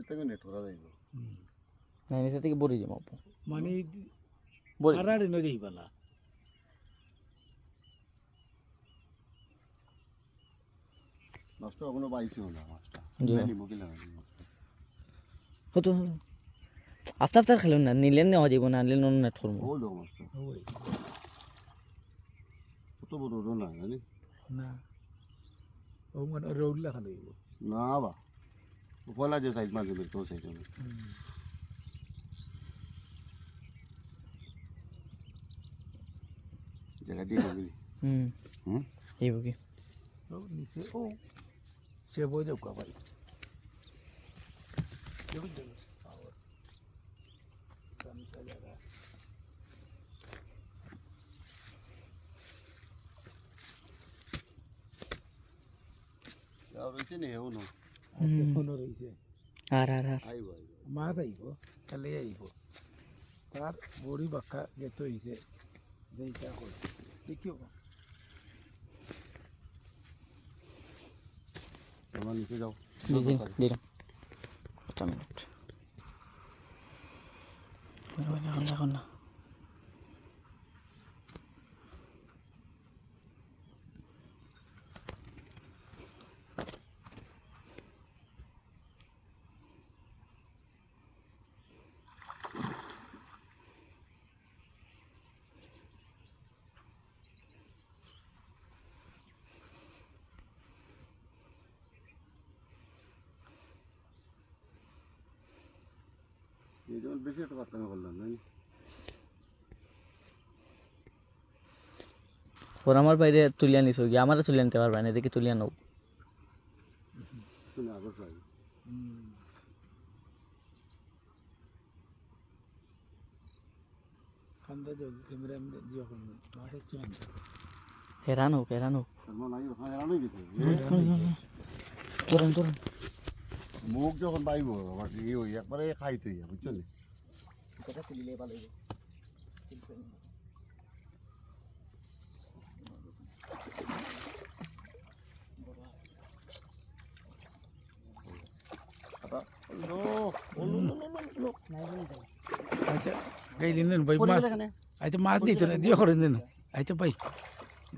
নিচে থেকে নেট যাইব না নিচে থেকে বড়ি যাব মানে বড়ি নদী পালা মাছটা এখনও পাইছিও না মাছটা। জি। নিব কিলা না মাছটা। হতো আস্তে আস্তে খেলুন না নিলে নেওয়া যাব না নিলে নন নেট করব। কত বড় না জানি? না। ও মানে রোড লেখা না বা। Fue la de esa imagen de todo eso. Llega a ti, ¿Y por qué? No, dice, oh, se voy de caballo. Yo voy de los ahora. Vamos a llegar. Ya, ahora uno. ফোনও রয়েছে আর আর আর আইব আইব মাছ আইব কালে আইব তার বড়ি বাক্কা গেছে হইছে যেইটা কই দেখিও আমার নিচে যাও দিলাম একটা মিনিট এখন এখন না এই যেমন বেশি একটা পাত্তা করলাম না ওর আমার বাইরে তুলিয়া নিছো গিয়ে আমারও তুলিয়া নিতে পারবে না এদিকে তুলিয়া নাও শুনে আগর পাই খান্দা ক্যামেরা হেরান হোক হেরান হোক আমার নাই গেছে তুরন তুরন। মুখ যখন পাইব আবার ওই একবারে খাইতে ইয়া বুঝছ নি আচ্ছা। গাইলি নেন ভাই মাছ। আচ্ছা মাছ দিত না দিও করে নেন। আচ্ছা ভাই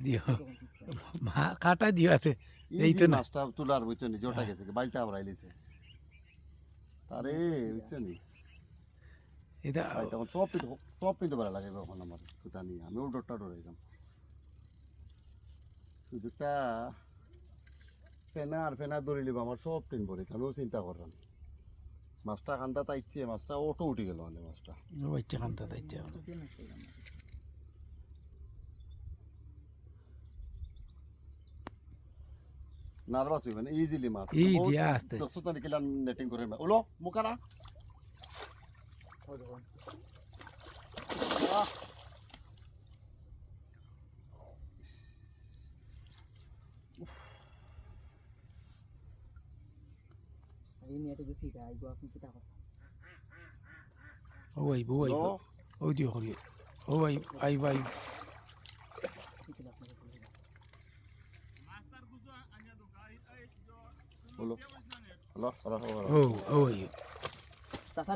দিও। মা কাটা দিও আছে। এই তো না। মাছটা তোলার বুঝছ নি জোটা গেছে বাইলটা আবার আইলিছে। তারে বুঝছ নি এটা ভাই তখন সব পিঠ সব পিঠ ভালো লাগে তখন আমার সুতা নিয়ে আমি উল্টোটা ডরাইলাম সুযোগটা ফেনা আর ফেনা ধরে লিব আমার সব টিন পরে আমিও চিন্তা করলাম মাছটা খান্তা তাইছে মাছটা অটো উঠে গেল মানে মাছটা কান্দা খান্তা দাইতে নার্ভাস হইবে না ইজিলি মাছ Easy, আস্তে। দশ তারিখ কিলা নেটিং করে ওলো মুখারা ও ভাই বউ আইব ও দিও করি ও ভাই আই ভাই ওলো হলো হলো হলো ও ও ভাই চাচা